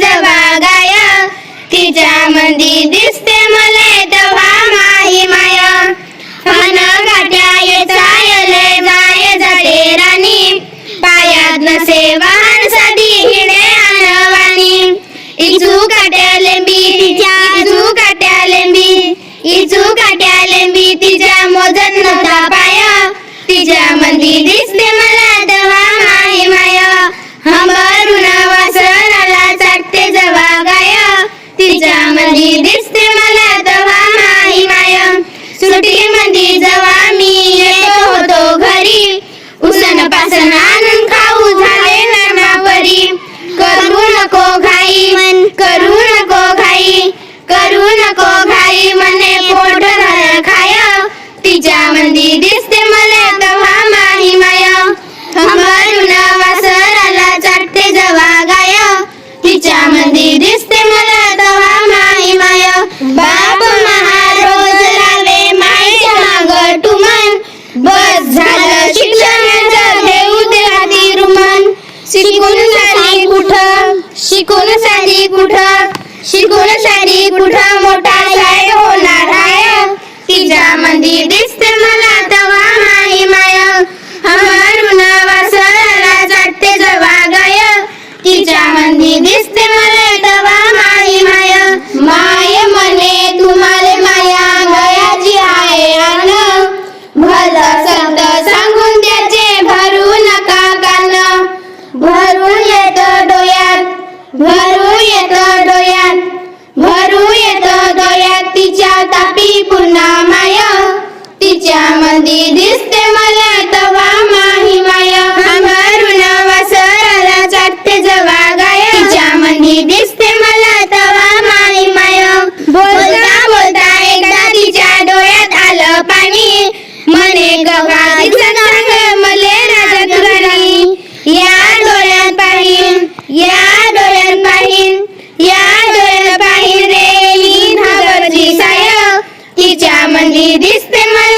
जवा गाया. तिच्या मंदी दिसते मले तवा माही माया. अन गाठ्या येचायले जाय जाते राणी. पायात नसे वाहन साधी हिडे अनवाणी इचू काट्या लेंबी तिच्या इचू काट्या लेंबी. इचू लेंबी तिच्या मोजत नव्हता सुटी जवा मी येतो होतो घरी उसन पासन आनंद खाऊ झाले नाना परी करू नको घाई मन करू नको घाई करू नको घाई मने पोट भर खाय. तिच्या मंदी दिसते मला तेव्हा माही माय. हंबरून वासराला चाटते जवा गाय. तिच्या मंदी दिसते बस झालं शिक्षणाचं देऊ दे आधी रुमन शिकून झाली कुठं? शिकून सारी कुठं? शिकून सारी कुठं? मोठा साहेब होणार आहे. तिच्या मंदी दिसते मंदी दिसते मला तवा माही माया. भरून वासराला चाटते जवा गाय. तिच्या मंदी दिसते मला तवा माही माया. बोलता बोलता एकदा तिच्या डोळ्यात आलं पाणी. मने गवा तिचं चांग मले राजत घरी या डोळ्यात पाहीन या डोळ्यात पाहीन या डोळ्यात पाहीन रे. मी घाबरची साय. तिच्या मंदी दिसते मला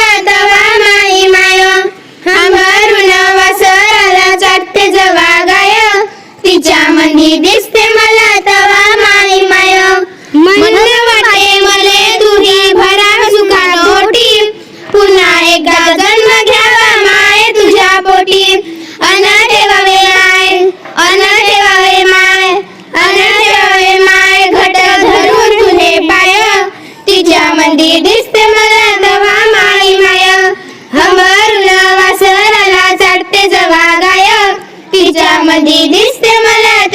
तिच्या दिसते मला दवा माई माय. हंबरून वासराला चाटते जवा गाय. तिच्या मंदी दिसते मला